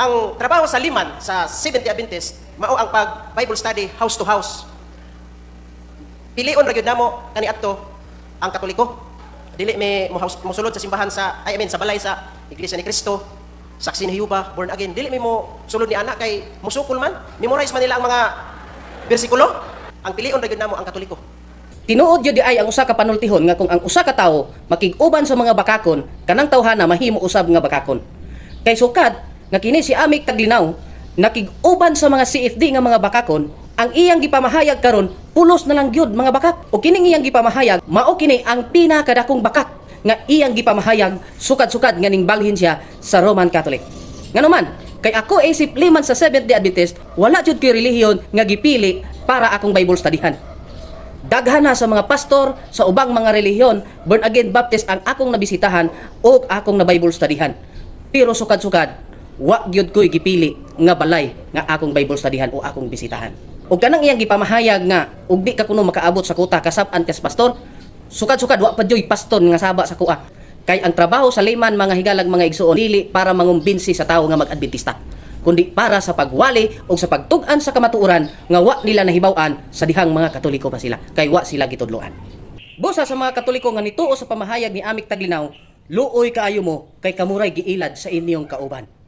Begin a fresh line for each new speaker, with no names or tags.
ang trabaho sa liman sa 70 Adventist mao ang pag Bible study house to house. Pilion ra gyud namo kani adto ang Katoliko. Dili may mohaus- mosulod sa simbahan sa I mean sa balay sa Iglesia ni Cristo, saksi ni Jehovah, born again. Dili may mo sulod ni anak kay musukol man. Memorize man nila ang mga bersikulo. Ang pilion ra gyud namo ang Katoliko.
Tinuod yun di ay ang usa ka panultihon nga kung ang usa ka tawo makig-uban sa mga bakakon, kanang tawhana mahimo usab nga bakakon. Kay sukad nga kini si Amik Taglinaw nakig-uban sa mga CFD nga mga bakakon, ang iyang gipamahayag karon pulos na lang gyud mga bakak. O kining iyang gipamahayag mao kini ang pinakadakong bakak nga iyang gipamahayag sukad-sukad nga balhin siya sa Roman Catholic. Ngano man, kay ako isip liman sa Seventh-day Adventist, wala jud kay relihiyon nga gipili para akong Bible studyhan. Daghan na sa mga pastor sa ubang mga relihiyon, born again Baptist ang akong nabisitahan o akong na Bible studyhan. Pero sukad-sukad, wa gyud ko'y gipili nga balay nga akong Bible studyhan o akong bisitahan. O kanang iyang gipamahayag nga ug di ka kuno makaabot sa kuta kasab-an kas pastor, sukad-sukad wa pa joy pastor nga saba sa kuha. Kay ang trabaho sa layman mga higalag mga igsuon dili para mangumbinsi sa tawo nga mag-adventista kundi para sa pagwali o sa pagtugan sa kamatuoran nga wa nila nahibaw-an sa dihang mga katoliko pa sila kay wa sila gitudloan. Busa sa mga katoliko nga nituo sa pamahayag ni Amik Taglinaw, luoy kaayo mo kay kamuray giilad sa inyong kauban.